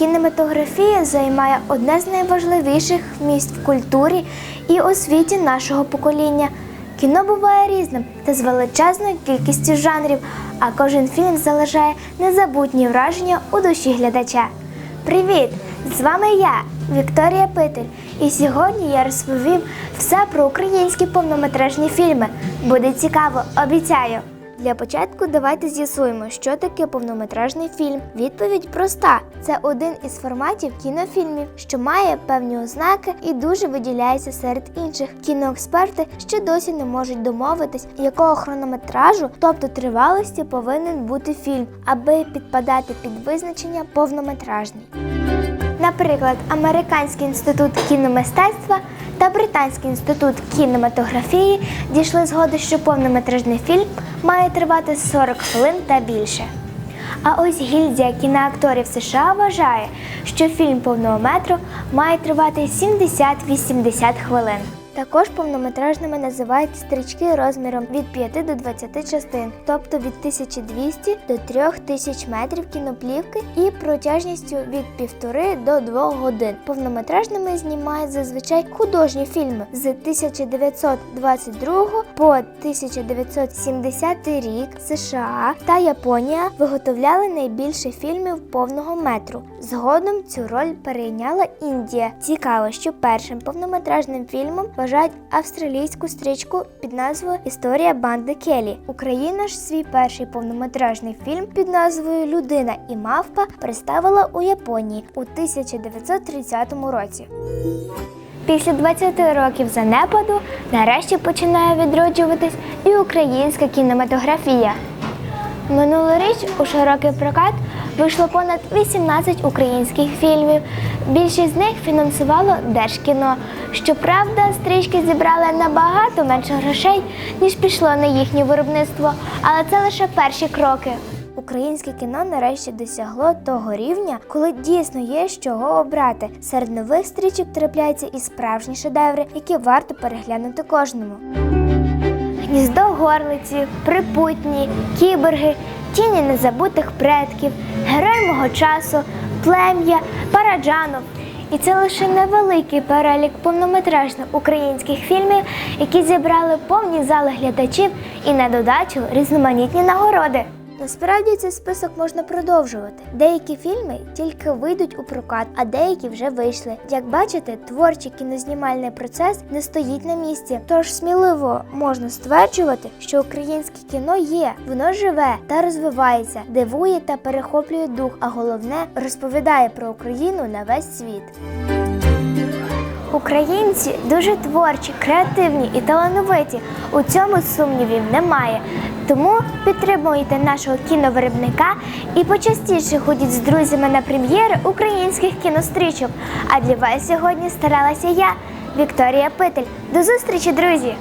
Кінематографія займає одне з найважливіших місць в культурі і освіті нашого покоління. Кіно буває різним та з величезною кількістю жанрів, а кожен фільм залишає незабутні враження у душі глядача. Привіт! З вами я, Вікторія Питель, і сьогодні я розповім все про українські повнометражні фільми. Буде цікаво, обіцяю. Для початку давайте з'ясуємо, що таке повнометражний фільм. Відповідь проста: це один із форматів кінофільмів, що має певні ознаки і дуже виділяється серед інших. Кіноексперти ще досі не можуть домовитись, якого хронометражу, тобто тривалості, повинен бути фільм, аби підпадати під визначення повнометражний. Наприклад, Американський інститут кіномистецтва та Британський інститут кінематографії дійшли згоди, що повнометражний фільм має тривати 40 хвилин та більше. А ось гільдія кіноакторів США вважає, що фільм повного метру має тривати 70-80 хвилин. Також повнометражними називають стрічки розміром від 5 до 20 частин, тобто від 1200 до 3000 метрів кіноплівки і протяжністю від 1,5 до 2 годин. Повнометражними знімають зазвичай художні фільми з 1922 по 1970 рік США та Японія виготовляли найбільше фільмів повного метру. Згодом цю роль перейняла Індія. Цікаво, що першим повнометражним фільмом вважають австралійську стрічку під назвою Історія банди Келі. Україна ж свій перший повнометражний фільм під назвою Людина і мавпа представила у Японії у 1930 році. Після 20 років занепаду нарешті починає відроджуватись і українська кінематографія. Минулоріч у широкий прокат вийшло понад 18 українських фільмів. Більшість з них фінансувало Держкіно. Щоправда, стрічки зібрали набагато менше грошей, ніж пішло на їхнє виробництво, але це лише перші кроки. Українське кіно нарешті досягло того рівня, коли дійсно є з чого обрати. Серед нових стрічок трапляються і справжні шедеври, які варто переглянути кожному. Гніздо горлиці, припутні, кіборги, тіні незабутих предків, герой мого часу, плем'я, параджанов. І це лише невеликий перелік повнометражних українських фільмів, які зібрали повні зали глядачів і на додачу різноманітні нагороди. Насправді цей список можна продовжувати. Деякі фільми тільки вийдуть у прокат, а деякі вже вийшли. Як бачите, творчий кінознімальний процес не стоїть на місці. Тож сміливо можна стверджувати, що українське кіно є, воно живе та розвивається, дивує та перехоплює дух, а головне розповідає про Україну на весь світ. Українці дуже творчі, креативні і талановиті. У цьому сумнівів немає. Тому підтримуйте нашого кіновиробника і почастіше ходіть з друзями на прем'єри українських кінострічок. А для вас сьогодні старалася я, Вікторія Питель. До зустрічі, друзі!